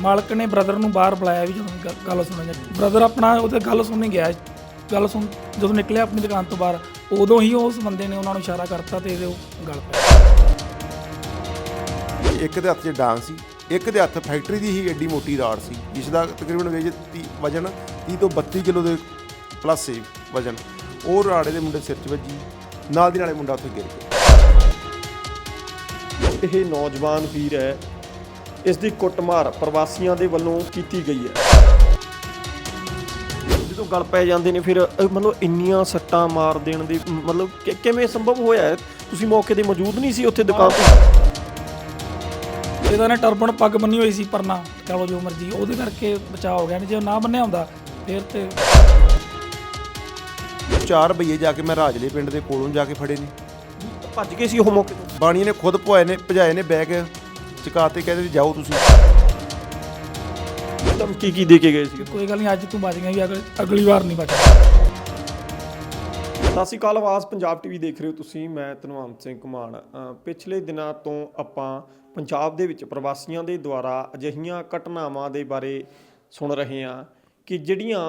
ਮਾਲਕ ਨੇ ਬ੍ਰਦਰ ਨੂੰ ਬਾਹਰ ਬੁਲਾਇਆ ਵੀ ਜਦੋਂ ਗ- ਗੱਲ ਸੁਣਨ ਜਾ ਬ੍ਰਦਰ ਆਪਣਾ ਉਹਦੇ ਗੱਲ ਸੁਣਨ ਗਿਆ। ਗੱਲ ਸੁਣ ਜਦੋਂ ਨਿਕਲਿਆ ਆਪਣੀ ਦੁਕਾਨ ਤੋਂ ਬਾਹਰ ਉਦੋਂ ਹੀ ਉਸ ਬੰਦੇ ਨੇ ਉਹਨਾਂ ਨੂੰ ਇਸ਼ਾਰਾ ਕਰਤਾ ਤੇ ਇਹਦੇ ਉਹ ਗੱਲ ਪੈ ਇੱਕ ਦੇ ਹੱਥ 'ਚ ਡਾਂਗ ਸੀ ਇੱਕ ਦੇ ਹੱਥ ਫੈਕਟਰੀ ਦੀ ਹੀ ਏਡੀ ਮੋਟੀ ਰਾੜ ਸੀ ਜਿਸ ਦਾ ਤਕਰੀਬਨ ਵੇਜ ਤੀਹ- ਵਜਨ 30 ਤੋਂ 32 ਕਿਲੋ ਦੇ ਪਲੱਸ ਸੀ ਵਜਨ। ਉਹ ਰਾੜੇ ਦੇ ਮੁੰਡੇ ਸਿਰ 'ਚ ਵੱਜੀ ਨਾਲ ਦੀ ਨਾਲੇ ਮੁੰਡਾ ਉੱਥੇ ਗਿਰ ਗਿਆ। ਇਹ ਨੌਜਵਾਨ ਵੀਰ ਹੈ ਇਸ ਦੀ ਕੁੱਟਮਾਰ ਪ੍ਰਵਾਸੀਆਂ ਦੇ ਵੱਲੋਂ ਕੀਤੀ ਗਈ ਹੈ। ਜਦੋਂ ਗੱਲ ਪੈ ਜਾਂਦੇ ਨੇ ਫਿਰ ਮਤਲਬ ਇੰਨੀਆਂ ਸੱਟਾਂ ਮਾਰ ਦੇਣ ਦੀ ਮਤਲਬ ਕਿ- ਕਿਵੇਂ ਸੰਭਵ ਹੋਇਆ ਹੈ? ਤੁਸੀਂ ਮੌਕੇ ਤੇ ਮੌਜੂਦ ਨਹੀਂ ਸੀ ਉੱਥੇ ਦੁਕਾਨ ਤੇ? ਇਹਦਾ ਨੇ ਟਰਬਨ ਪੱਗ ਬੰਨੀ ਹੋਈ ਸੀ ਪਰਨਾ ਕਹ ਲਓ ਜੋ ਮਰਜ਼ੀ ਉਹਦੇ ਕਰਕੇ ਬਚਾਅ ਹੋ ਗਿਆ ਨਹੀਂ ਜੇ ਉਹ ਨਾ ਬੰਨਿਆ ਹੁੰਦਾ ਫਿਰ ਤੇ ਚਾਰ ਬਈਏ ਜਾ ਕੇ ਮੈਂ ਰਾਜਲੇ ਪਿੰਡ ਦੇ ਕੋਲੋਂ ਜਾ ਕੇ ਫੜੇ ਨੇ। ਭੱਜ ਗਏ ਸੀ ਉਹ ਮੌਕੇ ਤੋਂ? ਬਾਣੀਏ ਨੇ ਖੁਦ ਭੋਏ ਨੇ ਭਜਾਏ ਨੇ ਬੈਗ। ਚਕਾ ਤੇ ਕਹਿੰਦੇ ਵੀ ਜਾਓ ਤੁਸੀਂ। ਧਮਕੀ ਕੀ ਦੇ ਕੇ ਗਏ ਸੀ? ਕੋਈ ਗੱਲ ਨਹੀਂ ਅੱਜ ਤੂੰ ਬਚ ਗਿਆ ਵੀ ਅਗਲ- ਅਗਲੀ ਵਾਰ ਨਹੀਂ ਬਚਣਾ। ਸਤਿ ਸ਼੍ਰੀ ਅਕਾਲ ਆਵਾਜ਼ ਪੰਜਾਬ ਟੀਵੀ ਦੇਖ ਰਹੇ ਹੋ ਤੁਸੀਂ ਮੈਂ ਧਨਵੰਤ ਸਿੰਘ ਕੁਮਾਨ ਅ, ਪਿਛਲੇ ਦਿਨਾਂ ਤੋਂ ਆਪਾਂ ਪੰਜਾਬ ਦੇ ਵਿੱਚ ਪ੍ਰਵਾਸੀਆਂ ਦੇ ਦੁਆਰਾ ਅਜਿਹੀਆਂ ਘਟਨਾਵਾਂ ਦੇ ਬਾਰੇ ਸੁਣ ਰਹੇ ਹਾਂ ਕਿ ਜਿਹੜੀਆਂ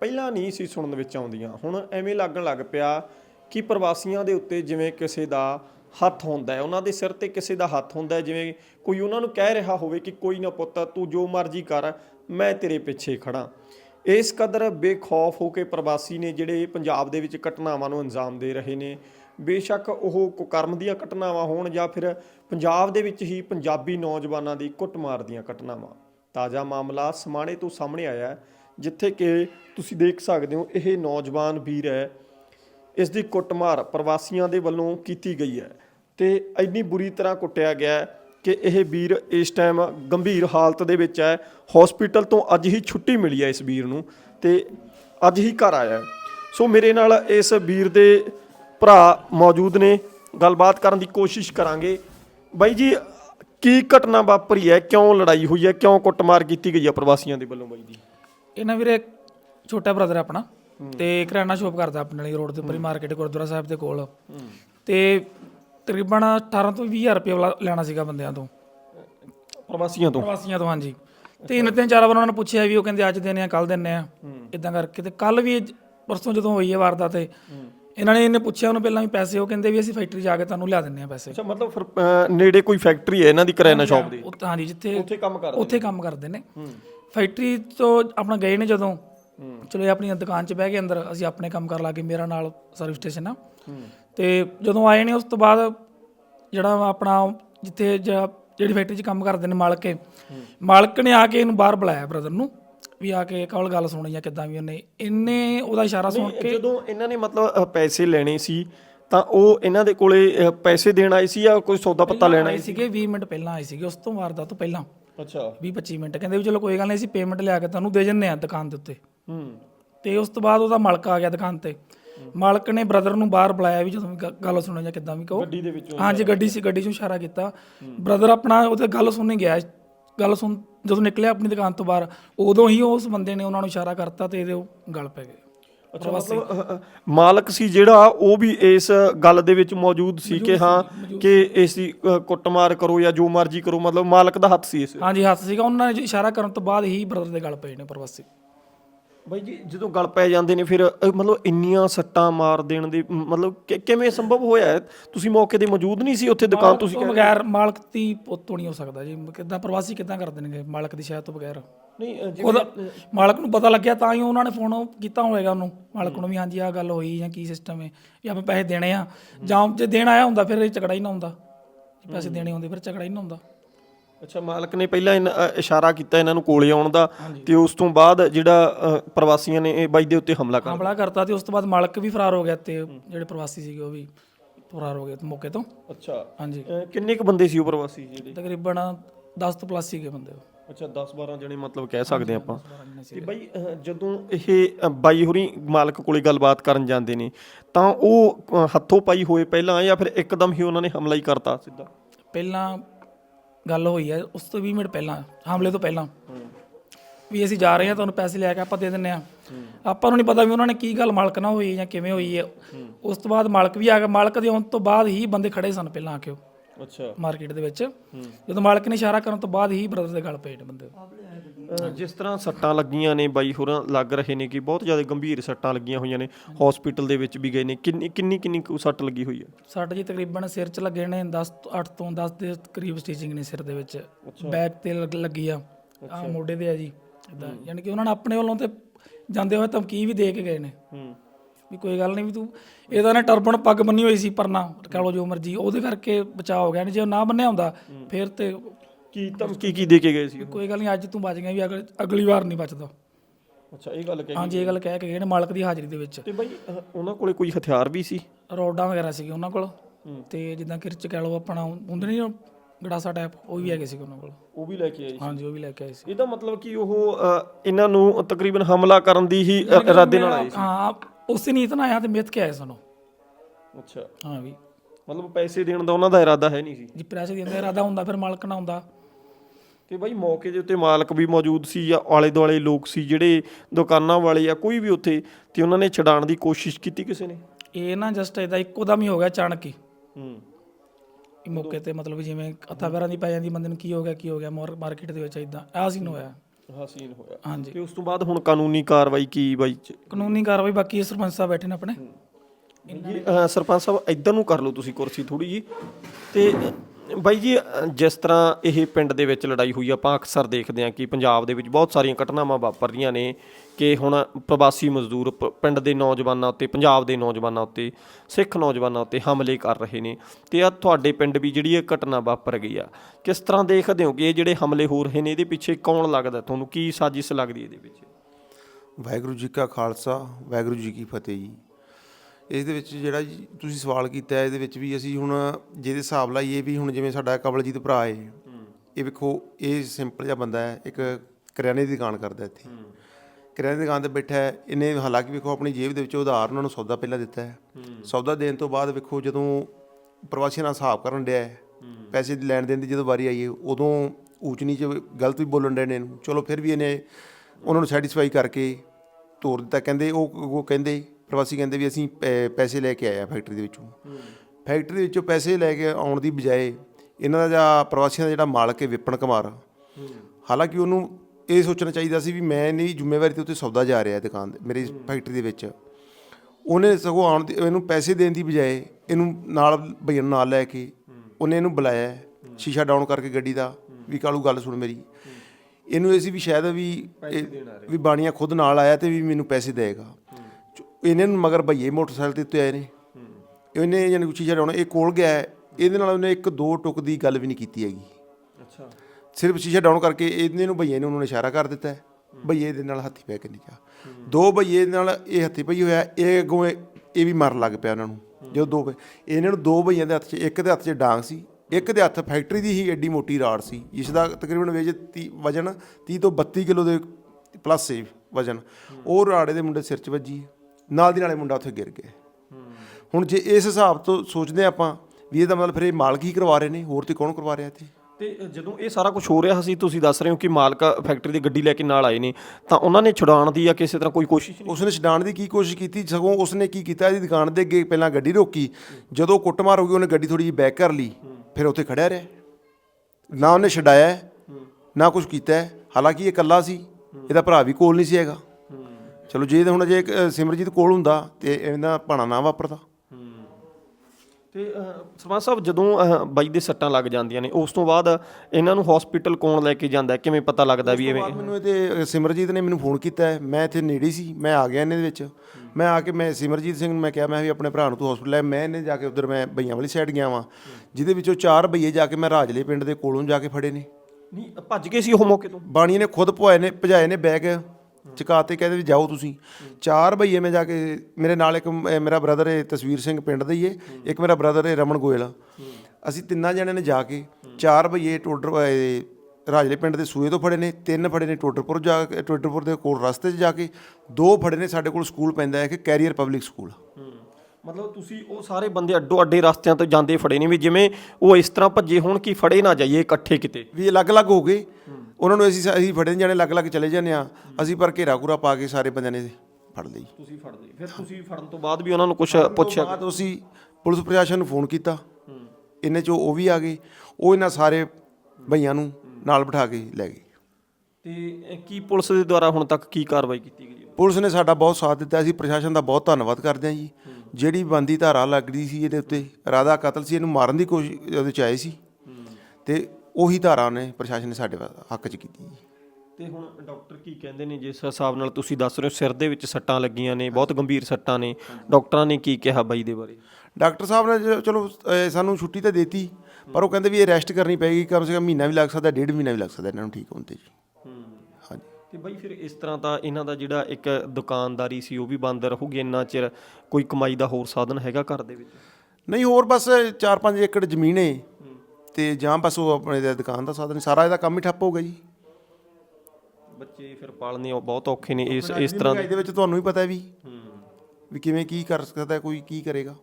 ਪਹਿਲਾਂ ਨਹੀਂ ਸੀ ਸੁਣਨ ਵਿੱਚ ਆਉਂਦੀਆਂ। ਹੁਣ ਐਵੇਂ ਲੱਗਣ ਲੱਗ ਪਿਆ ਕਿ ਪ੍ਰਵਾਸੀਆਂ ਦੇ ਉੱਤੇ ਜਿਵੇਂ ਕਿਸੇ ਦਾ ਹੱਥ ਹੁੰਦਾ ਹੈ। ਉਹਨਾਂ ਦੇ ਸਿਰ ਤੇ ਕਿਸੇ ਦਾ ਹੱਥ ਹੁੰਦਾ ਹੈ। ਜਿਵੇਂ ਕੋਈ ਉਹਨਾਂ ਨੂੰ ਕਹਿ ਰਿਹਾ ਹੋਵੇ ਕਿ ਕੋਈ ਨਾ ਪੁੱਤ, ਤੂੰ ਜੋ ਮਰਜ਼ੀ ਕਰ, ਮੈਂ ਤੇਰੇ ਪਿੱਛੇ ਖੜਾ ਇਸ ਕਦਰ ਬੇਖੌਫ ਹੋ ਕੇ ਪ੍ਰਵਾਸੀ ਨੇ ਜਿਹੜੇ ਪੰਜਾਬ ਦੇ ਵਿੱਚ ਘਟਨਾਵਾਂ ਨੂੰ ਅੰਜਾਮ ਦੇ ਰਹੇ ਨੇ, ਬੇਸ਼ੱਕ ਉਹ ਕੁਕਰਮ ਦੀਆਂ ਘਟਨਾਵਾਂ ਹੋਣ ਜਾਂ ਫਿਰ ਪੰਜਾਬ ਦੇ ਵਿੱਚ ਹੀ ਪੰਜਾਬੀ ਨੌਜਵਾਨਾਂ ਦੀ ਕੁੱਟਮਾਰ ਦੀਆਂ ਘਟਨਾਵਾਂ। ਤਾਜ਼ਾ ਮਾਮਲਾ ਸਮਾਣੇ ਤੋਂ ਸਾਹਮਣੇ ਆਇਆ ਹੈ, ਜਿੱਥੇ ਕਿ ਤੁਸੀਂ ਦੇਖ ਸਕਦੇ ਹੋ, ਇਹ ਨੌਜਵਾਨ ਵੀਰ ਹੈ। ਇਸ ਦੀ ਕੁੱਟਮਾਰ ਪ੍ਰਵਾਸੀਆਂ ਦੇ ਵੱਲੋਂ ਕੀਤੀ ਗਈ ਹੈ। ਤੇ ਇੰਨੀ ਬੁਰੀ ਤਰ੍ਹਾਂ ਕੁੱਟਿਆ ਗਿਆ ਕਿ ਇਹ ਵੀਰ ਇਸ ਟਾਈਮ ਗੰਭੀਰ ਹਾਲਤ ਦੇ ਵਿੱਚ ਹੈ। ਹਸਪੀਟਲ ਤੋਂ ਅੱਜ ਹੀ ਛੁੱਟੀ ਮਿਲੀ ਹੈ ਇਸ ਵੀਰ ਨੂੰ ਤੇ ਅੱਜ ਹੀ ਘਰ ਆਇਆ। ਸੋ ਮੇਰੇ ਨਾਲ ਇਸ ਵੀਰ ਦੇ ਭਰਾ ਮੌਜੂਦ ਨੇ। ਗੱਲਬਾਤ ਕਰਨ ਦੀ ਕੋਸ਼ਿਸ਼ ਕਰਾਂਗੇ। ਬਾਈ ਜੀ ਕੀ ਘਟਨਾ ਵਾਪਰੀ ਹੈ? ਕਿਉਂ ਲੜਾਈ ਹੋਈ ਹੈ? ਕਿਉਂ ਕੁੱਟਮਾਰ ਕੀਤੀ ਗਈ ਹੈ ਪ੍ਰਵਾਸੀਆਂ ਦੇ ਵੱਲੋਂ ਬਾਈ ਜੀ? ਇਹਨਾਂ ਵੀਰੇ ਛੋਟਾ ਬ੍ਰਦਰ ਆਪਣਾ ਤੇ ਕਰਿਆਨਾ ਸ਼ੋਪ ਕਰਦਾ ਆਪਣੇ ਲਈ ਰੋਡ ਦੇ ਉੱਪਰ ਹੀ ਮਾਰਕੀਟ ਗੁਰਦੁਆਰਾ ਸਾਹਿਬ ਦੇ ਕੋਲ। ਤੇ ਤਕਰੀਬਨ 18 ਤੋਂ 20000 ਰੁਪਏ ਵਾਲਾ ਲੈਣਾ ਸੀਗਾ ਬੰਦਿਆਂ ਤੋਂ। ਪ੍ਰਵਾਸੀਆਂ ਤੋਂ? ਪ੍ਰਵਾਸੀਆਂ ਤੋਂ ਹਾਂਜੀ। ਤਿੰਨ ਤਿੰਨ ਚਾਰ ਵਾਰ ਉਹਨਾਂ ਨੇ ਪੁੱਛਿਆ ਵੀ ਉਹ ਕਹਿੰਦੇ ਅੱਜ ਦਿੰਨੇ ਆ ਕੱਲ ਦਿੰਨੇ ਆ ਇਦਾਂ ਕਰਕੇ। ਤੇ ਕੱਲ ਵੀ ਪਰਸੋਂ ਜਦੋਂ ਹੋਈ ਹੈ ਵਾਰਦਾਤ ਤੇ ਇਹਨਾਂ ਨੇ ਇਹਨੇ ਪੁੱਛਿਆ ਉਹਨੂੰ ਪਹਿਲਾਂ ਵੀ ਪੈਸੇ ਉਹ ਕਹਿੰਦੇ ਵੀ ਅਸੀਂ ਫੈਕਟਰੀ ਜਾ ਕੇ ਤੁਹਾਨੂੰ ਲਿਆ ਦਿੰਨੇ ਆ ਪੈਸੇ। ਅੱਛਾ ਮਤਲਬ ਫਿਰ ਨੇੜੇ ਕੋਈ ਫੈਕਟਰੀ ਹੈ ਇਹਨਾਂ ਦੀ ਕਰਿਆਨਾ ਸ਼ਾਪ ਦੀ? ਹਾਂਜੀ ਜਿੱਥੇ ਉੱਥੇ ਕੰਮ ਕਰਦੇ ਉੱਥੇ ਕੰਮ ਕਰਦੇ ਨੇ। ਫੈਕਟਰੀ ਤੋਂ ਆਪਣਾ ਗਏ ਨੇ ਜਦੋਂ। ਚਲੋ ਇਹ ਆਪਣੀ ਦੁਕਾਨ 'ਚ ਬਹਿ ਕੇ ਅੰਦਰ ਅਸੀਂ ਆਪਣੇ ਕੰਮ ਕਰ ਲਾਗੇ ਮੇਰਾ ਨਾਲ ਸਰਵਿਸ ਸਟੇਸ਼ਨ ਆ। ਤੇ ਜਦੋਂ ਆਏ ਨੇ ਉਸ ਤੋਂ ਬਾਅਦ ਜਿਹੜਾ ਆਪਣਾ ਜਿੱਥੇ ਜਿਹੜੀ ਫੈਕਟਰੀ 'ਚ ਕੰਮ ਕਰਦੇ ਨੇ ਮਾਲਕ ਮਾਲਕ ਨੇ ਆ ਕੇ ਇਹਨੂੰ ਬਾਹਰ ਬੁਲਾਇਆ ਬ੍ਰਦਰ ਨੂੰ ਵੀ ਆ ਕੇ ਕੋਲ ਗੱਲ ਸੁਣੀ ਜਾਂ ਕਿੱਦਾਂ ਵੀ ਉਹਨੇ ਇਹਨੇ ਉਹਦਾ ਇਸ਼ਾਰਾ ਸੁਣ ਕੇ ਜਦੋਂ ਇਹਨਾਂ ਨੇ ਮਤਲਬ ਪੈਸੇ ਲੈਣੇ ਸੀ ਤਾਂ ਉਹ ਇਹਨਾਂ ਦੇ ਕੋਲੇ ਪੈਸੇ ਦੇਣ ਆਏ ਸੀ ਜਾਂ ਕੋਈ ਸੌਦਾ ਪੱਤਾ ਲੈਣਾ ਆਏ ਸੀਗੇ 20 ਮਿੰਟ ਪਹਿਲਾਂ ਆਏ ਸੀਗੇ ਉਸ ਤੋਂ ਵਾਰਦਾਤ ਤੋਂ ਪਹਿਲਾਂ। ਅੱਛਾ। 20 25 ਮਿੰਟ ਕਹਿੰਦੇ ਵੀ ਚਲੋ ਕੋਈ ਗੱਲ ਨਹੀਂ ਅਸੀਂ ਪੇਮੈਂਟ ਲਿਆ ਕੇ ਤੁਹਾਨੂੰ ਦੇ ਜੰਨੇ ਆ ਦੁਕਾਨ ਦੇ ਉੱਤੇ। ਹੂੰ। ਤੇ ਉਸ ਤੋਂ ਬਾਅਦ ਉਹਦਾ ਮਾਲਕ ਆ ਗਿਆ ਦੁਕਾਨ ਤੇ। ਮਾਲਕ ਨੇ ਬ੍ਰਦਰ ਨੂੰ ਬਾਹਰ ਬੁਲਾਇਆ ਵੀ ਜਦੋਂ ਵੀ ਗ- ਗੱਲ ਸੁਣੋ ਜਾਂ ਕਿੱਦਾਂ ਵੀ ਕਹੋ। ਗੱਡੀ ਦੇ ਵਿੱਚੋਂ ਹਾਂਜੀ ਗੱਡੀ ਸੀ ਗੱਡੀ 'ਚੋਂ ਇਸ਼ਾਰਾ ਕੀਤਾ। ਬ੍ਰਦਰ ਆਪਣਾ ਉਹਦੇ ਗੱਲ ਸੁਣਨ ਗਿਆ। ਗੱਲ ਸੁਣ ਜਦੋਂ ਨਿਕਲਿਆ ਆਪਣੀ ਦੁਕਾਨ ਤੋਂ ਬਾਹਰ ਉਦੋਂ ਹੀ ਉਸ ਬੰਦੇ ਨੇ ਉਹਨਾਂ ਨੂੰ ਇਸ਼ਾਰਾ ਕਰਤਾ ਤੇ ਇਹਦੇ ਉਹ ਗੱਲ ਪੈ ਗਏ। ਅੱਛਾ ਮਤਲਬ ਅਹ, ਅਹ, ਮਾਲਕ ਸੀ ਜਿਹੜਾ ਉਹ ਵੀ ਇਸ ਗੱਲ ਦੇ ਵਿੱਚ ਮੌਜੂਦ ਸੀ ਕਿ ਹਾਂ ਕਿ ਇਸ ਦੀ ਅਹ, ਕੁੱਟਮਾਰ ਕਰੋ ਜਾਂ ਜੋ ਮਰਜ਼ੀ ਕਰੋ ਮਤਲਬ ਮਾਲਕ ਦਾ ਹੱਥ ਸੀ ਇਸ। ਹਾਂਜੀ ਹੱਥ ਸੀਗਾ। ਉਹਨਾਂ ਨੇ ਇਸ਼ਾਰਾ ਕਰਨ ਤੋਂ ਬਾਅਦ ਹੀ ਬ੍ਰਦਰ ਦੇ ਗੱਲ ਪਏ ਨੇ ਪ੍ਰਵਾਸੀ। ਬਾਈ ਜੀ ਜਦੋਂ ਗੱਲ ਪੈ ਜਾਂਦੇ ਨੇ ਫਿਰ ਅਹ, ਮਤਲਬ ਇੰਨੀਆਂ ਸੱਟਾਂ ਮਾਰ ਦੇਣ ਦੀ ਮਤਲਬ ਕਿ- ਕਿਵੇਂ ਸੰਭਵ ਹੋਇਆ? ਹੈ? ਤੁਸੀਂ ਮੌਕੇ ਤੇ ਮੌਜੂਦ ਨਹੀਂ ਸੀ ਉੱਥੇ ਦੁਕਾਨ ਤੁਸੀਂ ਤੋਂ ਬਗੈਰ ਮਾਲਕ ਦੀ ਪੁੱਤੋਂ ਨਹੀਂ ਹੋ ਸਕਦਾ ਜੀ। ਕਿੱਦਾਂ ਪ੍ਰਵਾਸੀ ਕਿੱਦਾਂ ਕਰ ਦੇਣਗੇ ਮਾਲਕ ਦੀ ਸ਼ਾਇਦ ਤੋਂ ਬਗੈਰ? ਨਹੀਂ ਅਹ, ਜਿਵੇਂ- ਉਹਦਾ ਮਾਲਕ ਨੂੰ ਪਤਾ ਲੱਗਿਆ ਤਾਂ ਹੀ ਉਹਨਾਂ ਨੇ ਫੋਨ ਕੀਤਾ ਹੋਵੇਗਾ ਉਹਨੂੰ। ਮਾਲਕ ਨੂੰ ਵੀ ਹਾਂਜੀ ਆਹ ਗੱਲ ਹੋਈ ਜਾਂ ਕੀ ਸਿਸਟਮ ਹੈ ਜਾਂ ਆਪਾਂ ਪੈਸੇ ਦੇਣੇ ਆ। ਜਾਂ ਜੇ ਦੇਣ ਆਇਆ ਹੁੰਦਾ ਫਿਰ ਇਹ ਝਗੜਾ ਹੀ ਨਾ ਹੁੰਦਾ। ਜੇ ਪੈਸੇ ਦੇਣੇ ਹੁੰਦੇ ਫਿਰ ਝਗੜਾ ਹੀ ਨਾ ਹੁੰਦਾ। ਅੱਛਾ ਮਾਲਕ ਨੇ ਪਹਿਲਾਂ ਇਹਨਾਂ- ਅ, ਇਸ਼ਾਰਾ ਕੀਤਾ ਇਹਨਾਂ ਨੂੰ ਕੋਲੇ ਆਉਣ ਦਾ ਤੇ ਉਸ ਤੋਂ ਬਾਅਦ ਜਿਹੜਾ ਅ, ਪ੍ਰਵਾਸੀਆਂ ਨੇ ਇਹ ਬਾਈ ਦੇ ਉੱਤੇ ਹਮਲਾ ਕਰ ਹਮਲਾ ਕਰਤਾ ਤੇ ਉਸ ਤੋਂ ਬਾਅਦ ਮਾਲਕ ਵੀ ਫਰਾਰ ਹੋ ਗਿਆ ਤੇ ਜਿਹੜੇ ਪ੍ਰਵਾਸੀ ਸੀਗੇ ਉਹ ਵੀ ਫਰਾਰ ਹੋ ਗਏ ਤੇ ਮੌਕੇ ਤੋਂ। ਅੱਛਾ। ਹਾਂਜੀ। ਅ, ਕਿੰਨੇ ਕੁ ਬੰਦੇ ਸੀ ਉਹ ਪ੍ਰਵਾਸੀ ਜਿਹੜੇ? ਤਕਰੀਬਨ 10 ਤੋਂ ਪਲੱਸ ਸੀਗੇ ਬੰਦੇ ਉਹ। ਅੱਛਾ 10 12 ਜਣੇ ਮਤਲਬ ਕਹਿ ਸਕਦੇ ਆਪਾਂ। ਤੇ ਬਾਈ ਜਦੋਂ ਇਹ ਬਾਈ ਹੋਰੀ ਮਾਲਕ ਕੋਲੇ ਗੱਲਬਾਤ ਕਰਨ ਜਾਂਦੇ ਨੇ ਤਾਂ ਉਹ ਹੱਥੋਂ ਪਾਈ ਹੋਏ ਪਹਿਲਾਂ ਜਾਂ ਫਿਰ ਇੱਕਦਮ ਹੀ ਉਹਨਾਂ ਨੇ ਹਮਲਾ ਹੀ ਕਰਤਾ ਸਿੱਧਾ? ਪਹਿਲਾਂ ਗੱਲ ਹੋਈ ਹੈ ਉਸ ਤੋਂ 20 ਮਿੰਟ ਪਹਿਲਾਂ ਹਮਲੇ ਤੋਂ ਪਹਿਲਾਂ। ਵੀ ਅਸੀਂ ਜਾ ਰਹੇ ਹਾਂ ਤੁਹਾਨੂੰ ਪੈਸੇ ਲੈ ਕੇ ਆਪਾਂ ਦੇ ਦਿੰਨੇ ਆ ਆਪਾਂ ਨੂੰ ਨਹੀਂ ਪਤਾ ਵੀ ਉਹਨਾਂ ਨੇ ਕੀ ਗੱਲ ਮਾਲਕ ਨਾਲ ਹੋਈ ਜਾਂ ਕਿਵੇਂ ਹੋਈ ਹੈ। ਉਸ ਤੋਂ ਬਾਅਦ ਮਾਲਕ ਵੀ ਆ ਗਿਆ ਮਾਲਕ ਦੇ ਆਉਣ ਤੋਂ ਬਾਅਦ ਹੀ ਬੰਦੇ ਖੜੇ ਸਨ ਪਹਿਲਾਂ ਆ ਕੇ ਉਹ। ਅੱਛਾ। ਮਾਰਕੀਟ ਦੇ ਵਿੱਚ। ਜਦੋਂ ਮਾਲਕ ਨੇ ਇਸ਼ਾਰਾ ਕਰਨ ਤੋਂ ਬਾਅਦ ਹੀ ਬ੍ਰਦਰ ਦੇ ਗਲ ਨੇ ਬੰਦੇ ਜਿਸ ਤਰ੍ਹਾਂ ਸੱਟਾਂ ਲੱਗੀਆਂ ਨੇ ਬਾਈ ਹੋਰਾਂ ਲੱਗ ਰਹੇ ਨੇ ਕਿ ਬਹੁਤ ਜ਼ਿਆਦਾ ਗੰਭੀਰ ਸੱਟਾਂ ਲੱਗੀਆਂ ਹੋਈਆਂ ਨੇ ਹਸਪੀਟਲ ਦੇ ਵਿੱਚ ਵੀ ਗਏ ਨੇ। ਕਿੰਨੀ ਕਿੰਨੀ ਕਿੰਨੀ ਕੁ ਸੱਟ ਲੱਗੀ ਹੋਈ ਹੈ? ਸੱਟ ਜੀ ਤਕਰੀਬਨ ਸਿਰ 'ਚ ਲੱਗੇ ਨੇ 10 8 ਤੋਂ 10 ਦੇ ਕਰੀਬ ਸਟਿਚਿੰਗ ਨੇ ਸਿਰ ਦੇ ਵਿੱਚ। ਬੈਕ ਤੇ ਲੱਗ- ਆ। ਆ ਮੋਢੇ ਤੇ ਆ ਜੀ। ਇਦਾਂ ਯਾਨੀ ਕਿ ਉਹਨਾਂ ਨੇ ਆਪਣੇ ਵੱਲੋਂ ਤੇ ਜਾਂਦੇ ਹੋਏ ਧਮਕੀ ਵੀ ਦੇ ਕੇ ਗਏ ਨੇ। ਹੂੰ। ਵੀ ਕੋਈ ਗੱਲ ਨਹੀਂ ਵੀ ਤੂੰ ਇਹਦਾ ਨਾ ਟਰਬਨ ਪੱਗ ਬੰਨੀ ਹੋਈ ਸੀ ਪਰਨਾ ਕਹ ਲਓ ਜੋ ਮਰਜ਼ੀ ਉਹਦੇ ਕਰਕੇ ਬਚਾਅ ਹੋ ਗਿਆ ਨਹੀਂ ਜੇ ਉਹ ਨਾ ਬੰਨਿਆ ਹੁੰਦਾ ਫਿਰ ਤੇ ਕੀ ਧਮਕੀ ਕੀ ਦੇ ਕੇ ਗਏ ਸੀ? ਕੋਈ ਗੱਲ ਨਹੀਂ ਅੱਜ ਤੂੰ ਬਚ ਗਿਆ ਵੀ ਅਗਲ- ਅਗਲੀ ਵਾਰ ਨਹੀਂ ਬਚਦਾ। ਅੱਛਾ ਇਹ ਗੱਲ ਕਹੀ ਹਾਂਜੀ ਇਹ ਗੱਲ ਕਹਿ ਕੇ ਗਏ ਨੇ ਮਾਲਕ ਦੀ ਹਾਜ਼ਰੀ ਦੇ ਵਿੱਚ। ਤੇ ਬਾਈ ਉਹਨਾਂ ਕੋਲੇ ਕੋਈ ਹਥਿਆਰ ਵੀ ਸੀ? ਰੋਡਾਂ ਵਗੈਰਾ ਸੀਗੇ ਉਹਨਾਂ ਕੋਲ ਤੇ ਜਿੱਦਾਂ ਕਿਰਚ ਕਹਿ ਲਓ ਆਪਣਾ ਹੁੰਦੇ ਨਹੀਂ ਗੜਾਸਾ ਟਾਈਪ ਉਹ ਵੀ ਹੈਗੇ ਸੀਗੇ ਉਹਨਾਂ ਕੋਲ। ਉਹ ਵੀ ਲੈ ਕੇ ਆਏ ਹਾਂਜੀ ਉਹ ਵੀ ਲੈ ਕੇ ਆਏ ਸੀ। ਇਹਦਾ ਮਤਲਬ ਕਿ ਉਹ ਇਹਨਾਂ ਨੂੰ ਤਕਰੀਬਨ ਹਮਲਾ ਕਰਨ ਦੀ ਹੀ ਇਰਾਦੇ ਨਾਲ ਆਏ ਸੀ? ਹਾਂ ਉਸੇ ਨੀਤ ਨਾਲ ਆਇਆ ਤੇ ਮਿੱਥ ਕੇ ਆਏ ਸਾਨੂੰ। ਅੱਛਾ। ਹਾਂ ਵੀ। ਮਤਲਬ ਪੈਸੇ ਦੇਣ ਦਾ ਉਹਨਾਂ ਦਾ ਇਰਾਦਾ ਹੈ ਨਹੀਂ ਸੀ। ਜੇ ਪੈਸੇ ਦਿੰਦੇ ਇਰਾਦਾ ਹੁੰਦਾ ਫਿਰ ਮਾਲਕ ਨਾ ਹੁੰਦਾ। ਤੇ ਬਾਈ ਮੌਕੇ ਦੇ ਉੱਤੇ ਮਾਲਕ ਵੀ ਮੌਜੂਦ ਸੀ ਜਾਂ ਆਲੇ ਦੁਆਲੇ ਲੋਕ ਸੀ ਜਿਹੜੇ ਦੁਕਾਨਾਂ ਵਾਲੇ ਆ ਕੋਈ ਵੀ ਉੱਥੇ ਤੇ ਉਹਨਾਂ ਨੇ ਛਡਾਣ ਦੀ ਕੋਸ਼ਿਸ਼ ਕੀਤੀ ਕਿਸੇ ਨੇ? ਇਹ ਨਾ ਜਸਟ ਇਹਦਾ ਇੱਕੋ ਦਮ ਹੀ ਹੋ ਗਿਆ ਅਚਾਨਕ ਹੀ। ਹੂੰ। ਇਹ ਮੌਕੇ ਤੇ ਮਤਲਬ ਜਿਵੇਂ ਹੱਥਾਂ ਪੈਰਾਂ ਦੀ ਪੈ ਜਾਂਦੀ ਬੰਦੇ ਨੂੰ ਕੀ ਹੋ ਗਿਆ ਕੀ ਹੋ ਗਿਆ ਮਾਰਕੀਟ ਦੇ ਵਿੱਚ ਇਦਾਂ ਆ ਸੀਨ ਹੋਇਆ। ਹਸੀਨ ਹੋਇਆ। ਹਾਂਜੀ। ਤੇ ਉਸ ਤੋਂ ਬਾਅਦ ਹੁਣ ਕਾਨੂੰਨੀ ਕਾਰਵਾਈ ਕੀ ਬਾਈ ਚ- ਕਾਨੂੰਨੀ ਕਾਰਵਾਈ ਬਾਕੀ ਇਹ ਸਰਪੰਚ ਸਾਹਿਬ ਬੈਠੇ ਨੇ ਆਪਣੇ। ਜੀ ਅਹ ਸਰਪੰਚ ਸਾਹਿਬ ਇੱਧਰ ਨੂੰ ਕਰ ਲਓ ਤੁਸੀਂ ਕੁਰਸੀ ਥੋੜੀ ਜੀ ਤੇ ਬਾਈ ਜੀ ਜਿਸ ਤਰ੍ਹਾਂ ਇਹ ਪਿੰਡ ਦੇ ਵਿੱਚ ਲੜਾਈ ਹੋਈ, ਆਪਾਂ ਅਕਸਰ ਦੇਖਦੇ ਹਾਂ ਕਿ ਪੰਜਾਬ ਦੇ ਵਿੱਚ ਬਹੁਤ ਸਾਰੀਆਂ ਘਟਨਾਵਾਂ ਵਾਪਰ ਰਹੀਆਂ ਨੇ ਕਿ ਹੁਣ ਪ੍ਰਵਾਸੀ ਮਜ਼ਦੂਰ ਪਿੰਡ ਦੇ ਨੌਜਵਾਨਾਂ ਉੱਤੇ, ਪੰਜਾਬ ਦੇ ਨੌਜਵਾਨਾਂ ਉੱਤੇ, ਸਿੱਖ ਨੌਜਵਾਨਾਂ ਉੱਤੇ ਹਮਲੇ ਕਰ ਰਹੇ ਨੇ ਤੇ ਆ ਤੁਹਾਡੇ ਪਿੰਡ ਵੀ ਜਿਹੜੀ ਇਹ ਘਟਨਾ ਵਾਪਰ ਗਈ ਆ, ਕਿਸ ਤਰ੍ਹਾਂ ਦੇਖਦੇ ਹੋ ਕਿ ਇਹ ਜਿਹੜੇ ਹਮਲੇ ਹੋ ਰਹੇ ਨੇ, ਇਹਦੇ ਪਿੱਛੇ ਕੌਣ ਲੱਗਦਾ? ਤੁਹਾਨੂੰ ਕੀ ਸਾਜ਼ਿਸ਼ ਲੱਗਦੀ ਇਹਦੇ ਪਿੱਛੇ ਵਾਹਿਗੁਰੂ ਜੀ ਕਾ ਖਾਲਸਾ, ਵਾਹਿਗੁਰੂ ਜੀ ਕੀ ਫਤਿਹ ਜੀ। ਇਸ ਦੇ ਵਿੱਚ ਜਿਹੜਾ ਜੀ ਤੁਸੀਂ ਸਵਾਲ ਕੀਤਾ ਹੈ, ਇਹਦੇ ਵਿੱਚ ਵੀ ਅਸੀਂ ਹੁਣ ਜਿਹਦੇ ਹਿਸਾਬ ਲਾਈਏ ਵੀ ਹੁਣ ਜਿਵੇਂ ਸਾਡਾ ਕਵਲਜੀਤ ਭਰਾ ਹੈ ਇਹ ਵੇਖੋ ਇਹ ਸਿੰਪਲ ਜਿਹਾ ਬੰਦਾ ਹੈ ਇੱਕ ਕਰਿਆਨੇ ਦੀ ਦੁਕਾਨ ਕਰਦਾ ਇੱਥੇ। ਕਰਿਆਨੇ ਦੀ ਦੁਕਾਨ ਤੇ ਬੈਠਾ ਹੈ ਇਹਨੇ ਹਾਲਾਂਕਿ ਵੇਖੋ ਆਪਣੀ ਜੇਬ ਦੇ ਵਿੱਚ ਉਧਾਰ ਉਹਨਾਂ ਨੂੰ ਸੌਦਾ ਪਹਿਲਾਂ ਦਿੱਤਾ ਹੈ। ਸੌਦਾ ਦੇਣ ਤੋਂ ਬਾਅਦ ਵੇਖੋ ਜਦੋਂ ਪ੍ਰਵਾਸੀਆਂ ਨਾਲ ਹਿਸਾਬ ਕਰਨ ਡਿਆ ਹੈ ਪੈਸੇ ਦੀ ਲੈਣ ਦੇਣ ਦੀ ਜਦੋਂ ਵਾਰੀ ਆਈ ਹੈ ਉਦੋਂ ਊਚ ਨੀਚ ਗਲਤ ਵੀ ਬੋਲਣ ਡਏ ਨੇ ਚਲੋ ਫਿਰ ਵੀ ਇਹਨੇ ਉਹਨਾਂ ਨੂੰ ਸੈਟੀਸਫਾਈ ਕਰਕੇ ਤੋਰ ਦਿੱਤਾ। ਕਹਿੰਦੇ ਉਹ ਉਹ ਕਹਿੰਦੇ ਪ੍ਰਵਾਸੀ ਕਹਿੰਦੇ ਵੀ ਅਸੀਂ ਪੈ- ਪੈਸੇ ਲੈ ਕੇ ਆਏ ਆ ਫੈਕਟਰੀ ਦੇ ਵਿੱਚੋਂ। ਫੈਕਟਰੀ ਦੇ ਵਿੱਚੋਂ ਪੈਸੇ ਲੈ ਕੇ ਆਉਣ ਦੀ ਬਜਾਏ ਇਹਨਾਂ ਦਾ ਜਿਹੜਾ ਪ੍ਰਵਾਸੀਆਂ ਦਾ ਜਿਹੜਾ ਮਾਲਕ ਹੈ ਵਿਪਨ ਕੁਮਾਰ ਹਾਲਾਂਕਿ ਉਹਨੂੰ ਇਹ ਸੋਚਣਾ ਚਾਹੀਦਾ ਸੀ ਵੀ ਮੈਂ ਨਹੀਂ ਜ਼ਿੰਮੇਵਾਰੀ ਤੇ ਉੱਤੇ ਸੌਦਾ ਜਾ ਰਿਹਾ ਦੁਕਾਨ ਦੇ ਮੇਰੀ ਫੈਕਟਰੀ ਦੇ ਵਿੱਚ। ਉਹਨੇ ਸਗੋਂ ਆਉਣ ਦੀ ਇਹਨੂੰ ਪੈਸੇ ਦੇਣ ਦੀ ਬਜਾਏ ਇਹਨੂੰ ਨਾਲ ਭਈਆ ਨੂੰ ਨਾਲ ਲੈ ਕੇ ਉਹਨੇ ਇਹਨੂੰ ਬੁਲਾਇਆ ਹੈ, ਸ਼ੀਸ਼ਾ ਡਾਊਨ ਕਰਕੇ ਗੱਡੀ ਦਾ ਵੀ ਕਾਲੂ ਗੱਲ ਸੁਣ ਮੇਰੀ। ਇਹਨੂੰ ਇਹ ਸੀ ਵੀ ਸ਼ਾਇਦ ਵੀ ਇਹ- ਵੀ ਬਾਣੀਆਂ ਖੁਦ ਨਾਲ ਆਇਆ ਤੇ ਵੀ ਮੈਨੂੰ ਪੈਸੇ ਦੇਗਾ ਇਹਨੇ ਨੂੰ ਮਗਰ ਭਈਏ ਮੋਟਰਸਾਈਕਲ ਤੇ ਉੱਤੇ ਆਏ ਨੇ। ਇਹਨੇ ਜਾਨੀ ਕੁਛ ਸ਼ੀਸ਼ਾ ਡਾਊਨ ਇਹ ਕੋਲ ਗਿਆ ਹੈ, ਇਹਦੇ ਨਾਲ ਉਹਨੇ ਇੱਕ ਦੋ ਟੁਕ ਦੀ ਗੱਲ ਵੀ ਨਹੀਂ ਕੀਤੀ ਹੈਗੀ। ਅੱਛਾ। ਸਿਰਫ ਸ਼ੀਸ਼ਾ ਡਾਊਨ ਕਰਕੇ ਇਹਨੇ ਨੂੰ ਭਈਏ ਨੂੰ ਉਹਨਾਂ ਨੇ ਇਸ਼ਾਰਾ ਕਰ ਦਿੱਤਾ ਹੈ। ਭਈਏ ਦੇ ਨਾਲ ਹੱਥੀ ਪੈ ਕੇ ਨਹੀਂ ਗਿਆ। ਦੋ ਭਈਏ ਦੇ ਨਾਲ ਇਹ ਹੱਥੀ ਪਈ ਹੋਇਆ ਇਹ ਅੱਗੋਂ ਇਹ ਇਹ ਵੀ ਮਰਨ ਲੱਗ ਪਿਆ ਉਹਨਾਂ ਨੂੰ। ਜਦੋਂ ਦੋ ਭਈ- ਇਹਨਾਂ ਨੂੰ ਦੋ ਭਈਆਂ ਦੇ ਹੱਥ 'ਚ ਇੱਕ ਦੇ ਹੱਥ 'ਚ ਡਾਂਗ ਸੀ ਇੱਕ ਦੇ ਹੱਥ ਫੈਕਟਰੀ ਦੀ ਹੀ ਐਡੀ ਮੋਟੀ ਰਾੜ ਸੀ। ਜਿਸ ਦਾ ਤਕਰੀਬਨ ਵੇਜ ਤੀਹ- ਵਜਨ 30 ਤੋਂ 32 ਕਿਲੋ ਦੇ ਪਲੱਸ ਸੀ ਵਜਨ। ਉਹ ਰਾੜੇ ਦੇ ਮੁੰਡੇ ਸਿਰ 'ਚ ਵੱਜੀ। ਨਾਲ ਦੀ ਨਾਲੇ ਮੁੰਡਾ ਉੱਥੇ ਗਿਰ ਗਿਆ। ਹੁਣ ਜੇ ਇਸ ਹਿਸਾਬ ਤੋਂ ਸੋਚਦੇ ਆਪਾਂ ਵੀ ਇਹਦਾ ਮਤਲਬ ਫਿਰ ਇਹ ਮਾਲਕ ਹੀ ਕਰਵਾ ਰਹੇ ਨੇ ਹੋਰ ਤੇ ਕੌਣ ਕਰਵਾ ਰਿਹਾ ਇੱਥੇ? ਤੇ ਜਦੋਂ ਇਹ ਸਾਰਾ ਕੁਝ ਹੋ ਰਿਹਾ ਸੀ ਤੁਸੀਂ ਦੱਸ ਰਹੇ ਹੋ ਕਿ ਮਾਲਕ ਫੈਕਟਰੀ ਦੀ ਗੱਡੀ ਲੈ ਕੇ ਨਾਲ ਆਏ ਨੇ ਤਾਂ ਉਹਨਾਂ ਨੇ ਛੁਡਾਉਣ ਦੀ ਜਾਂ ਕਿਸੇ ਤਰ੍ਹਾਂ ਕੋਈ ਕੋਸ਼ਿਸ਼ ਨਹੀਂ ਉਸਨੇ ਛਡਾਣ ਦੀ ਕੀ ਕੋਸ਼ਿਸ਼ ਕੀਤੀ? ਸਗੋਂ ਉਸਨੇ ਕੀ ਕੀਤਾ? ਇਹਦੀ ਦੁਕਾਨ ਦੇ ਅੱਗੇ ਪਹਿਲਾਂ ਗੱਡੀ ਰੋਕੀ। ਜਦੋਂ ਕੁੱਟਮਾਰ ਹੋ ਗਈ ਉਹਨੇ ਗੱਡੀ ਥੋੜੀ ਜਿਹੀ ਬੈਕ ਕਰ ਲਈ। ਫਿਰ ਉੱਥੇ ਖੜਿਆ ਰਿਹਾ। ਨਾ ਉਹਨੇ ਛਡਾਇਆ। ਨਾ ਕੁਝ ਕੀਤਾ। ਹਾਲਾਂਕਿ ਇਹ ਇਕੱਲਾ ਸੀ। ਇਹਦਾ ਭਰਾ ਵੀ ਕੋਲ ਨਹੀਂ ਸੀ ਹੈਗਾ। ਚਲੋ ਜੇ ਇਹਦਾ ਹੁਣ ਜੇ ਅ, ਸਿਮਰਜੀਤ ਕੋਲ ਹੁੰਦਾ ਤੇ ਇਹਦਾ ਭਾਣਾ ਨਾ ਵਾਪਰਦਾ। ਤੇ ਅਹ, ਸਰਪੰਚ ਸਾਹਿਬ ਜਦੋਂ ਅਹ, ਬਾਈ ਦੇ ਸੱਟਾਂ ਲੱਗ ਜਾਂਦੀਆਂ ਨੇ ਉਸ ਤੋਂ ਬਾਅਦ ਇਹਨਾਂ ਨੂੰ ਹਸਪੀਟਲ ਕੌਣ ਲੈ ਕੇ ਜਾਂਦਾ ਹੈ? ਕਿਵੇਂ ਪਤਾ ਲੱਗਦਾ ਵੀ ਐਵੇਂ? ਬਾਅਦ ਮੈਨੂੰ ਇਹ ਤੇ ਸਿਮਰਜੀਤ ਨੇ ਮੈਨੂੰ ਫੋਨ ਕੀਤਾ ਹੈ। ਮੈਂ ਇੱਥੇ ਨੇੜੇ ਸੀ ਮੈਂ ਆ ਗਿਆ ਇਹਨਾਂ ਦੇ ਵਿੱਚ। ਮੈਂ ਆ ਕੇ ਮੈਂ ਸਿਮਰਜੀਤ ਸਿੰਘ ਨੂੰ ਮੈਂ ਕਿਹਾ ਮੈਂ ਵੀ ਆਪਣੇ ਭਰਾ ਨੂੰ ਤੂੰ ਹਸਪੀਟਲ ਲੈ ਮੈਂ ਇਹਨੇ ਜਾ ਕੇ ਉਧਰ ਮੈਂ ਬਈਆਂ ਵਾਲੀ ਸਾਈਡ ਗਿਆ ਵਾਂ। ਜਿਹਦੇ ਵਿੱਚੋਂ ਚਾਰ ਬਈਏ ਜਾ ਕੇ ਮੈਂ ਰਾਜਲੇ ਪਿੰਡ ਦੇ ਕੋਲੋਂ ਜਾ ਕੇ ਫੜੇ ਨੇ। ਨਹੀਂ ਭੱਜ ਗਏ ਸੀ ਉਹ ਮੌਕੇ ਤੋਂ? ਬਾਣੀ ਨੇ ਖੁਦ ਪੁਆਏ ਨੇ ਭਜਾਏ ਨੇ ਬੈਗ। ਚਕਾਤੇ ਕਹਿੰਦੇ ਵੀ ਜਾਓ ਤੁਸੀਂ। ਚਾਰ ਬਈਏ ਮੈਂ ਜਾ ਕੇ ਮੇਰੇ ਨਾਲ ਇੱਕ ਮ- ਮੇਰਾ ਬ੍ਰਦਰ ਹੈ ਤਸਵੀਰ ਸਿੰਘ ਪਿੰਡ ਦਾ ਹੀ ਹੈ। ਇੱਕ ਮੇਰਾ ਬ੍ਰਦਰ ਹੈ ਰਮਨ ਗੋਇਲ। ਅਸੀਂ ਤਿੰਨਾਂ ਜਣਿਆਂ ਨੇ ਜਾ ਕੇ ਚਾਰ ਬਈਏ ਟੋਡਰ ਰਾਜਲੇ ਪਿੰਡ ਦੇ ਸੂਏ ਤੋਂ ਫੜੇ ਨੇ ਤਿੰਨ ਫੜੇ ਨੇ ਟੋਡਰਪੁਰ ਜਾ ਕੇ ਟੋਡਰਪੁਰ ਦੇ ਕੋਲ ਰਸਤੇ 'ਚ ਜਾ ਕੇ ਦੋ ਫੜੇ ਨੇ ਸਾਡੇ ਕੋਲ ਸਕੂਲ ਪੈਂਦਾ ਹੈ ਕਿ ਕੈਰੀਅਰ ਪਬਲਿਕ ਸਕੂਲ। ਮਤਲਬ ਤੁਸੀਂ ਉਹ ਸਾਰੇ ਬੰਦੇ ਅੱਡੋ ਅੱਡੇ ਰਸਤਿਆਂ ਤੋਂ ਜਾਂਦੇ ਫੜੇ ਨੇ ਵੀ ਜਿਵੇਂ ਉਹ ਇਸ ਤਰ੍ਹਾਂ ਭੱਜੇ ਹੋਣ ਕਿ ਫੜੇ ਨਾ ਜਾਈਏ ਇਕੱਠੇ ਕਿਤੇ। ਵੀ ਅਲੱਗ-ਅਲੱਗ ਹੋ ਗਏ। ਉਹਨਾਂ ਨੂੰ ਅਸੀਂ ਅਸੀਂ ਫੜੇ ਜਾਣੇ ਅਲੱਗ-ਅਲੱਗ ਚਲੇ ਜਾਂਦੇ ਆ ਅਸੀਂ ਪਰ ਘੇਰਾ ਘੂਰਾ ਪਾ ਕੇ ਸਾਰੇ ਬੰਦਿਆਂ ਨੇ ਫੜ ਲਈ। ਤੁਸੀਂ ਫੜ ਲਏ ਫਿਰ ਤੁਸੀਂ ਫੜਨ ਤੋਂ ਬਾਅਦ ਵੀ ਉਹਨਾਂ ਨੂੰ ਕੁਝ ਪੁੱਛਿਆ? ਬਾਅਦ ਅਸੀਂ ਪੁਲਿਸ ਪ੍ਰਸ਼ਾਸਨ ਨੂੰ ਫੋਨ ਕੀਤਾ। ਇਹਨੇ ਚੋਂ ਉਹ ਵੀ ਆ ਗਏ। ਉਹ ਇਹਨਾਂ ਸਾਰੇ ਭਈਆਂ ਨੂੰ ਨਾਲ ਬਿਠਾ ਕੇ ਲੈ ਗਏ। ਤੇ ਕੀ ਪੁਲਿਸ ਦੇ ਦੁਆਰਾ ਹੁਣ ਤੱਕ ਕੀ ਕਾਰਵਾਈ ਕੀਤੀ ਗਈ? ਪੁਲਿਸ ਨੇ ਸਾਡਾ ਬਹੁਤ ਸਾਥ ਦਿੱਤਾ। ਅਸੀਂ ਪ੍ਰਸ਼ਾਸਨ ਦਾ ਬਹੁਤ ਧੰਨਵਾਦ ਕਰਦੇ ਹਾਂ ਜੀ। ਜਿਹੜੀ ਬੰਦੀ ਧਾਰਾ ਲੱਗਦੀ ਸੀ ਇਹਦੇ ਉੱਤੇ ਰਾਦਾ ਕਤਲ ਸੀ ਇਹਨੂੰ ਮਾਰਨ ਦੀ ਕੋਸ਼ਿਸ਼ ਉਹਦੇ ਚ ਆਏ ਸੀ। ਤੇ ਉਹੀ ਧਾਰਾ ਨੇ ਪ੍ਰਸ਼ਾਸਨ ਨੇ ਸਾਡੇ ਹੱਕ 'ਚ ਕੀਤੀ ਜੀ। ਤੇ ਹੁਣ ਡਾਕਟਰ ਕੀ ਕਹਿੰਦੇ ਨੇ ਜਿਸ ਹਿਸਾਬ ਨਾਲ ਤੁਸੀਂ ਦੱਸ ਰਹੇ ਹੋ ਸਿਰ ਦੇ ਵਿੱਚ ਸੱਟਾਂ ਲੱਗੀਆਂ ਨੇ ਬਹੁਤ ਗੰਭੀਰ ਸੱਟਾਂ ਨੇ। ਡਾਕਟਰਾਂ ਨੇ ਕੀ ਕਿਹਾ ਬਾਈ ਦੇ ਬਾਰੇ? ਡਾਕਟਰ ਸਾਹਿਬ ਨੇ ਜ- ਚਲੋ ਅਹ, ਸਾਨੂੰ ਛੁੱਟੀ ਤਾਂ ਦੇਤੀ ਪਰ ਉਹ ਕਹਿੰਦੇ ਵੀ ਇਹ ਰੈਸਟ ਕਰਨੀ ਪਏਗੀ ਕਮ ਸੇ ਕਮ ਮਹੀਨਾ ਵੀ ਲੱਗ ਸਕਦਾ ਡੇਢ ਮਹੀਨਾ ਵੀ ਲੱਗ ਸਕਦਾ ਇਹਨਾਂ ਨੂੰ ਠੀਕ ਹੋਣ ਤੇ ਜੀ। ਹਾਂਜੀ। ਤੇ ਬਾਈ ਫਿਰ ਇਸ ਤਰ੍ਹਾਂ ਤਾਂ ਇਹਨਾਂ ਦਾ ਜਿਹੜਾ ਇੱਕ ਦੁਕਾਨਦਾਰੀ ਸੀ ਉਹ ਵੀ ਬੰਦ ਰਹੂਗੀ ਇੰਨਾ ਚਿਰ ਕੋਈ ਕਮਾਈ ਦਾ ਹੋਰ ਸਾਧਨ ਹੈਗਾ ਘਰ ਦੇ ਵਿੱਚ? ਨਹੀਂ ਹੋਰ ਬਸ 4-5 ਏਕੜ ਜ਼ਮੀਨ ਹੈ। ਤੇ ਜਾਂ ਬਸ ਉਹ ਆਪਣੇ ਦਾ ਦੁਕਾਨ ਦਾ ਸਾਧਨ ਸਾਰਾ ਇਹਦਾ ਕੰਮ ਹੀ ਠੱਪ ਹੋ ਗਿਆ ਜੀ। ਬੱਚੇ ਫਿਰ ਉਹ ਬਹੁਤ ਔਖੇ ਨੇ ਇਸ ਇਸ ਤਰ੍ਹਾਂ ਦੇ ਵਿੱਚ ਤੁਹਾਨੂੰ ਵੀ ਪਤਾ ਹੈ ਵੀ ਵੀ ਕਿਵੇਂ ਕੀ ਕਰ ਸਕਦਾ ਕੋਈ ਕੀ ਕਰੇਗਾ।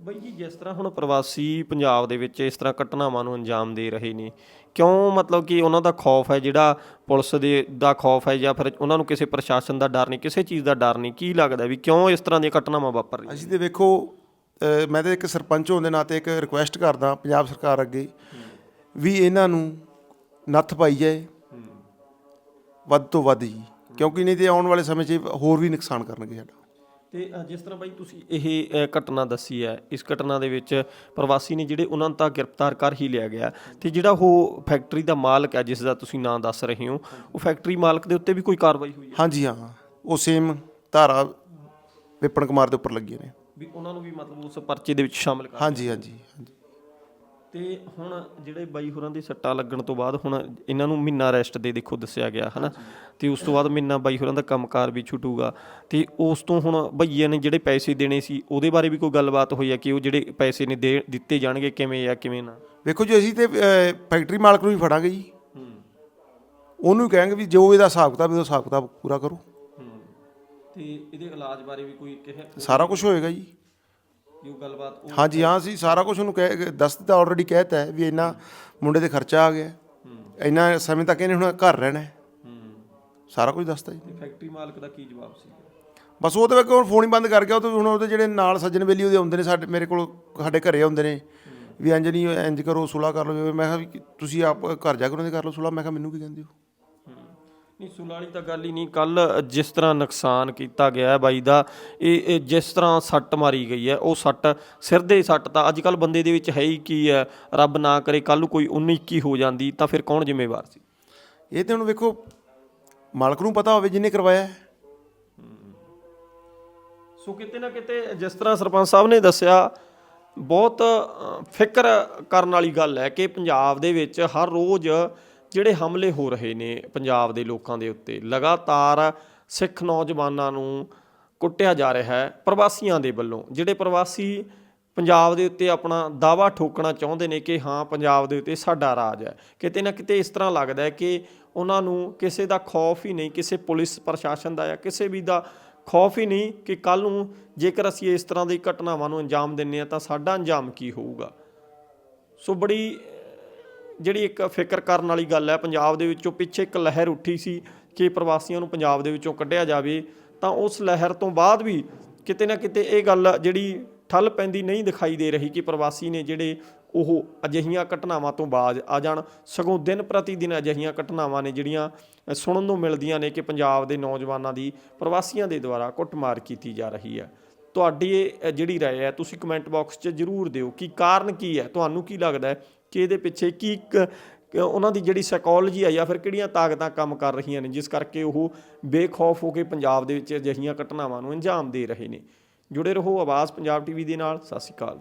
ਬਾਈ ਜੀ ਜਿਸ ਤਰ੍ਹਾਂ ਹੁਣ ਪ੍ਰਵਾਸੀ ਪੰਜਾਬ ਦੇ ਵਿੱਚ ਇਸ ਤਰ੍ਹਾਂ ਘਟਨਾਵਾਂ ਨੂੰ ਅੰਜਾਮ ਦੇ ਰਹੇ ਨੇ ਕਿਉਂ ਮਤਲਬ ਕਿ ਉਹਨਾਂ ਦਾ ਖੌਫ ਹੈ ਜਿਹੜਾ ਪੁਲਿਸ ਦੇ ਦਾ ਖੌਫ ਹੈ ਜਾਂ ਫਿਰ ਉਹਨਾਂ ਨੂੰ ਕਿਸੇ ਪ੍ਰਸ਼ਾਸਨ ਦਾ ਡਰ ਨਹੀਂ ਕਿਸੇ ਚੀਜ਼ ਦਾ ਡਰ ਨਹੀਂ ਕੀ ਲੱਗਦਾ ਵੀ ਕਿਉਂ ਇਸ ਤਰ੍ਹਾਂ ਦੀਆਂ ਘਟਨਾਵਾਂ ਵਾਪਰ ਰਹੀਆਂ ਅਸੀਂ ਤੇ ਵੇਖੋ ਮੈਂ ਤਾਂ ਇੱਕ ਸਰਪੰਚ ਹੋਣ ਦੇ ਨਾਤੇ ਇੱਕ ਰਿਕੁਐਸਟ ਕਰਦਾ ਪੰਜਾਬ ਸਰਕਾਰ ਅੱਗੇ ਵੀ ਇਹਨਾਂ ਨੂੰ ਨੱਥ ਪਾਈ ਜਾਏ। ਵੱਧ ਤੋਂ ਵੱਧ ਜੀ। ਕਿਉਂਕਿ ਨਹੀਂ ਤੇ ਆਉਣ ਵਾਲੇ ਸਮੇਂ 'ਚ ਹੋਰ ਵੀ ਨੁਕਸਾਨ ਕਰਨਗੇ ਸਾਡਾ। ਤੇ ਅ, ਜਿਸ ਤਰ੍ਹਾਂ ਬਾਈ ਤੁਸੀਂ ਇਹ ਅ, ਘਟਨਾ ਦੱਸੀ ਹੈ ਇਸ ਘਟਨਾ ਦੇ ਵਿੱਚ ਪ੍ਰਵਾਸੀ ਨੇ ਜਿਹੜੇ ਉਹਨਾਂ ਨੂੰ ਤਾਂ ਗ੍ਰਿਫਤਾਰ ਕਰ ਹੀ ਲਿਆ ਗਿਆ ਤੇ ਜਿਹੜਾ ਉਹ ਫੈਕਟਰੀ ਦਾ ਮਾਲਕ ਹੈ ਜਿਸ ਦਾ ਤੁਸੀਂ ਨਾਂ ਦੱਸ ਰਹੇ ਹੋ ਉਹ ਫੈਕਟਰੀ ਮਾਲਕ ਦੇ ਉੱਤੇ ਵੀ ਕੋਈ ਕਾਰਵਾਈ ਹੋਈ ਹੈ? ਹਾਂਜੀ ਹਾਂ ਉਹ ਸੇਮ ਧਾਰਾ ਵਿਪਨ ਕੁਮਾਰ ਦੇ ਉੱਪਰ ਲੱਗੀਆਂ ਨੇ। ਵੀ ਉਹਨਾਂ ਨੂੰ ਵੀ ਮਤਲਬ ਉਸ ਪਰਚੇ ਦੇ ਵਿੱਚ ਸ਼ਾਮਲ ਕਰ ਹਾਂਜੀ ਹਾਂਜੀ ਹਾਂਜੀ। ਤੇ ਹੁਣ ਜਿਹੜੇ ਬਾਈ ਹੋਰਾਂ ਦੀ ਸੱਟਾਂ ਲੱਗਣ ਤੋਂ ਬਾਅਦ ਹੁਣ ਇਹਨਾਂ ਨੂੰ ਮਹੀਨਾ ਰੈਸਟ ਦੇ ਦੇਖੋ ਦੱਸਿਆ ਗਿਆ ਹਨਾ? ਤੇ ਉਸ ਤੋਂ ਬਾਅਦ ਮਹੀਨਾ ਬਾਈ ਹੋਰਾਂ ਦਾ ਕੰਮਕਾਰ ਵੀ ਛੁੱਟੂਗਾ। ਤੇ ਉਸ ਤੋਂ ਹੁਣ ਭਈਏ ਨੇ ਜਿਹੜੇ ਪੈਸੇ ਦੇਣੇ ਸੀ ਉਹਦੇ ਬਾਰੇ ਵੀ ਕੋਈ ਗੱਲਬਾਤ ਹੋਈ ਹੈ ਕਿ ਉਹ ਜਿਹੜੇ ਪੈਸੇ ਨੇ ਦੇ ਦਿੱਤੇ ਜਾਣਗੇ ਕਿਵੇਂ ਜਾਂ ਕਿਵੇਂ ਨਾ? ਵੇਖੋ ਜੀ ਅਸੀਂ ਤੇ ਫੈਕਟਰੀ ਮਾਲਕ ਨੂੰ ਵੀ ਫੜਾਂਗੇ ਜੀ। ਉਹਨੂੰ ਕਹਾਂਗੇ ਵੀ ਜੋ ਇਹਦਾ ਹਿਸਾਬ ਕਿਤਾਬ ਇਹਦਾ ਹਿਸਾਬ ਕਿਤਾਬ ਪੂਰਾ ਕਰੋ। ਤੇ ਇਹਦੇ ਇਲਾਜ ਬਾਰੇ ਵੀ ਕੋਈ ਕਿਹਾ? ਸਾਰਾ ਕੁਝ ਹੋਏਗਾ ਜੀ। ਜੋ ਗੱਲਬਾਤ ਉਹ ਹਾਂਜੀ ਹਾਂ ਅਸੀਂ ਸਾਰਾ ਕੁਝ ਉਹਨੂੰ ਕਹਿ ਦੱਸ ਦਿੱਤਾ ਆਲਰੇਡੀ ਕਹਿਤਾ ਹੈ ਵੀ ਇੰਨਾ ਮੁੰਡੇ ਤੇ ਖਰਚਾ ਆ ਗਿਆ। ਇੰਨਾ ਸਮੇਂ ਤੱਕ ਇਹਨੇ ਹੁਣ ਘਰ ਰਹਿਣਾ ਹੈ। ਸਾਰਾ ਕੁਝ ਦੱਸਤਾ ਜੀ। ਤੇ ਫੈਕਟਰੀ ਮਾਲਕ ਦਾ ਕੀ ਜਵਾਬ ਸੀ? ਬਸ ਉਹ ਤੇ ਹੁਣ ਫੋਨ ਹੀ ਬੰਦ ਕਰ ਗਿਆ ਉਹ ਤੇ ਹੁਣ ਉਹਦੇ ਜਿਹੜੇ ਨਾਲ ਸੱਜਣ ਬੇਲੀ ਉਹਦੇ ਆਉਂਦੇ ਨੇ ਸਾਡੇ ਮੇਰੇ ਕੋਲ ਸਾਡੇ ਘਰੇ ਆਉਂਦੇ ਨੇ। ਵੀ ਇੰਜ ਨਹੀਂ ਇੰਜ ਕਰੋ ਸੁਲਾ ਕਰ ਲਓ। ਮੈਂ ਕਿਹਾ ਵੀ ਤੁਸੀਂ ਆਪ ਘਰ ਜਾ ਕੇ ਉਹਨਾਂ ਦੇ ਕਰ ਲਓ ਸੁਲਾ। ਮੈਂ ਕਿਹਾ ਮੈਨੂੰ ਕੀ ਕਹਿੰਦੇ ਹੋ? ਨਹੀਂ ਸੁਣ ਵਾਲੀ ਤਾਂ ਗੱਲ ਹੀ ਨਹੀਂ ਕੱਲ ਜਿਸ ਤਰ੍ਹਾਂ ਨੁਕਸਾਨ ਕੀਤਾ ਗਿਆ ਹੈ ਬਾਈ ਦਾ ਇਹ ਇਹ ਜਿਸ ਤਰ੍ਹਾਂ ਸੱਟ ਮਾਰੀ ਗਈ ਹੈ ਉਹ ਸੱਟ ਸਿਰ ਦੇ ਸੱਟ ਤਾਂ ਅੱਜ ਕੱਲ ਬੰਦੇ ਦੇ ਵਿੱਚ ਹੈ ਹੀ ਕੀ ਹੈ ਰੱਬ ਨਾ ਕਰੇ ਕੱਲ ਨੂੰ ਕੋਈ 19 21 ਹੋ ਜਾਂਦੀ ਤਾਂ ਫਿਰ ਕੌਣ ਜ਼ਿੰਮੇਵਾਰ ਸੀ ਇਹ ਤੇ ਹੁਣ ਵੇਖੋ ਮਾਲਕ ਨੂੰ ਪਤਾ ਹੋਵੇ ਜਿਹਨੇ ਕਰਵਾਇਆ ਹੈ। ਸੋ ਕਿਤੇ ਨਾ ਕਿਤੇ ਜਿਸ ਤਰ੍ਹਾਂ ਸਰਪੰਚ ਸਾਹਿਬ ਨੇ ਦੱਸਿਆ ਬਹੁਤ ਫਿਕਰ ਕਰਨ ਵਾਲੀ ਗੱਲ ਹੈ ਕਿ ਪੰਜਾਬ ਦੇ ਵਿੱਚ ਹਰ ਰੋਜ਼ ਜਿਹੜੇ ਹਮਲੇ ਹੋ ਰਹੇ ਨੇ ਪੰਜਾਬ ਦੇ ਲੋਕਾਂ ਦੇ ਉੱਤੇ, ਲਗਾਤਾਰ ਸਿੱਖ ਨੌਜਵਾਨਾਂ ਨੂੰ ਕੁੱਟਿਆ ਜਾ ਰਿਹਾ ਹੈ ਪ੍ਰਵਾਸੀਆਂ ਦੇ ਵੱਲੋਂ। ਜਿਹੜੇ ਪ੍ਰਵਾਸੀ ਪੰਜਾਬ ਦੇ ਉੱਤੇ ਆਪਣਾ ਦਾਵਾ ਠੋਕਣਾ ਚਾਹੁੰਦੇ ਨੇ ਕਿ ਹਾਂ, ਪੰਜਾਬ ਦੇ ਉੱਤੇ ਸਾਡਾ ਰਾਜ ਹੈ। ਕਿਤੇ ਨਾ ਕਿਤੇ ਇਸ ਤਰ੍ਹਾਂ ਲੱਗਦਾ ਹੈ ਕਿ ਉਹਨਾਂ ਨੂੰ ਕਿਸੇ ਦਾ ਖੌਫ ਹੀ ਨਹੀਂ, ਕਿਸੇ ਪੁਲਿਸ ਪ੍ਰਸ਼ਾਸਨ ਦਾ ਜਾਂ ਕਿਸੇ ਵੀ ਦਾ ਖੌਫ ਹੀ ਨਹੀਂ ਕਿ ਕੱਲ ਨੂੰ ਜੇਕਰ ਅਸੀਂ ਇਸ ਤਰ੍ਹਾਂ ਦੀ ਘਟਨਾਵਾਂ ਨੂੰ ਅੰਜਾਮ ਦਿੰਨੇ ਆ ਤਾਂ ਸਾਡਾ ਅੰਜਾਮ ਕੀ ਹੋਊਗਾ। ਸੋ ਬੜੀ ਜਿਹੜੀ ਇੱਕ ਫਿਕਰ ਕਰਨ ਵਾਲੀ ਗੱਲ ਹੈ ਪੰਜਾਬ ਦੇ ਵਿੱਚੋਂ ਪਿੱਛੇ ਇੱਕ ਲਹਿਰ ਉੱਠੀ ਸੀ ਕਿ ਪ੍ਰਵਾਸੀਆਂ ਨੂੰ ਪੰਜਾਬ ਦੇ ਵਿੱਚੋਂ ਕੱਢਿਆ ਜਾਵੇ ਤਾਂ ਉਸ ਲਹਿਰ ਤੋਂ ਬਾਅਦ ਵੀ ਕਿਤੇ ਨਾ ਕਿਤੇ ਇਹ ਗੱਲ ਜਿਹੜੀ ਠੱਲ ਪੈਂਦੀ ਨਹੀਂ ਦਿਖਾਈ ਦੇ ਰਹੀ ਕਿ ਪ੍ਰਵਾਸੀ ਨੇ ਜਿਹੜੇ ਉਹ ਅਜਿਹੀਆਂ ਘਟਨਾਵਾਂ ਤੋਂ ਬਾਅਦ ਆ ਜਾਣ ਸਗੋਂ ਦਿਨ ਪ੍ਰਤੀ ਦਿਨ ਅਜਿਹੀਆਂ ਘਟਨਾਵਾਂ ਨੇ ਜਿਹੜੀਆਂ ਅ, ਸੁਣਨ ਨੂੰ ਮਿਲਦੀਆਂ ਨੇ ਕਿ ਪੰਜਾਬ ਦੇ ਨੌਜਵਾਨਾਂ ਦੀ ਪ੍ਰਵਾਸੀਆਂ ਦੇ ਦੁਆਰਾ ਕੁੱਟਮਾਰ ਕੀਤੀ ਜਾ ਰਹੀ ਹੈ ਤੁਹਾਡੀ ਇਹ ਜਿਹੜੀ رائے ਹੈ ਤੁਸੀਂ ਕਮੈਂਟ ਬਾਕਸ 'ਚ ਜਰੂਰ ਦਿਓ ਕਿ ਕਾਰਨ ਕੀ ਹੈ ਤੁਹਾਨੂੰ ਕੀ ਲੱਗਦਾ ਹੈ ਕਿ ਇਹਦੇ ਪਿੱਛੇ ਕੀ ਇੱਕ ਉਹਨਾਂ ਦੀ ਜਿਹੜੀ ਸਾਈਕੋਲੋਜੀ ਆ ਜਾਂ ਫਿਰ ਕਿਹੜੀਆਂ ਤਾਕਤਾਂ ਕੰਮ ਕਰ ਰਹੀਆਂ ਨੇ, ਜਿਸ ਕਰਕੇ ਉਹ ਬੇਖੌਫ ਹੋ ਕੇ ਪੰਜਾਬ ਦੇ ਵਿੱਚ ਅਜਿਹੀਆਂ ਘਟਨਾਵਾਂ ਨੂੰ ਅੰਜਾਮ ਦੇ ਰਹੇ ਨੇ। ਜੁੜੇ ਰਹੋ ਆਵਾਜ਼ ਪੰਜਾਬ ਟੀਵੀ ਦੇ ਨਾਲ, ਸਤਿ ਸ਼੍ਰੀ ਅਕਾਲ।